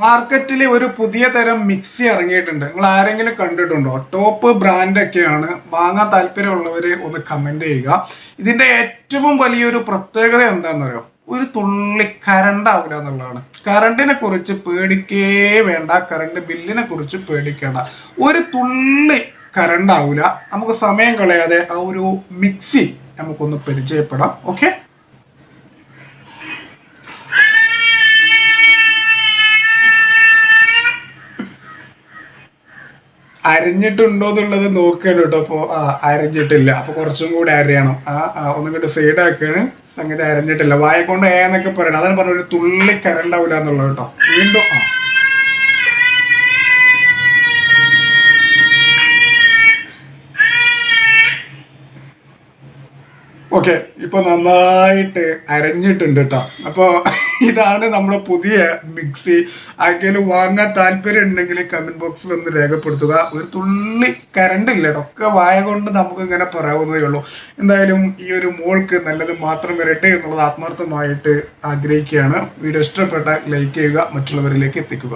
മാർക്കറ്റിൽ ഒരു പുതിയ തരം മിക്സി ഇറങ്ങിയിട്ടുണ്ട്. നിങ്ങൾ ആരെങ്കിലും കണ്ടിട്ടുണ്ടോ? ടോപ്പ് ബ്രാൻഡ് ഒക്കെയാണ്. വാങ്ങാൻ താല്പര്യമുള്ളവർ ഒന്ന് കമന്റ് ചെയ്യുക. ഇതിന്റെ ഏറ്റവും വലിയൊരു പ്രത്യേകത എന്താണെന്നറിയോ? ഒരു തുള്ളി കറണ്ട് ആവില്ല എന്നുള്ളതാണ്. കറണ്ടിനെ കുറിച്ച് പേടിക്കേ വേണ്ട. കറണ്ട് ബില്ലിനെ കുറിച്ച് പേടിക്കേണ്ട. ഒരു തുള്ളി കറണ്ട് ആവില്ല. നമുക്ക് സമയം കളയാതെ ആ ഒരു മിക്സി നമുക്കൊന്ന് പരിചയപ്പെടാം. ഓക്കെ അരിഞ്ഞിട്ടുണ്ടോ എന്നുള്ളത് നോക്കണം കേട്ടോ. അപ്പൊ ആ അരിഞ്ഞിട്ടില്ല. അപ്പൊ കുറച്ചും കൂടി അരിയണം. ആ ഒന്നും കൂടി സൈഡ് ആക്കണ്. സംഗതി അരിഞ്ഞിട്ടില്ല. വായ കൊണ്ട് ഏന്നൊക്കെ പറയണം. അതാണ് പറഞ്ഞ ഒരു തുള്ളി കരണ്ടാവില്ല എന്നുള്ളത് കേട്ടോ. വീണ്ടും ആ. ഓക്കെ ഇപ്പൊ നന്നായിട്ട് അരഞ്ഞിട്ടുണ്ട് കേട്ടോ അപ്പൊ ഇതാണ് നമ്മുടെ പുതിയ മിക്സി. ആർക്കെങ്കിലും വാങ്ങാൻ താല്പര്യം ഉണ്ടെങ്കിൽ കമന്റ് ബോക്സിൽ ഒന്ന് രേഖപ്പെടുത്തുക. ഒരു തുള്ളി കറണ്ട് ഇല്ല ഒക്കെ വായ കൊണ്ട് നമുക്ക് ഇങ്ങനെ പറയാവുന്നതേ ഉള്ളൂ. എന്തായാലും ഈ ഒരു മോൾക്ക് നല്ലത് മാത്രം വരട്ടെ എന്നുള്ളത് ആത്മാർത്ഥമായിട്ട് ആഗ്രഹിക്കുകയാണ്. വീഡിയോ ഇഷ്ടപ്പെട്ട ലൈക്ക് ചെയ്യുക മറ്റുള്ളവരിലേക്ക് എത്തിക്കുക.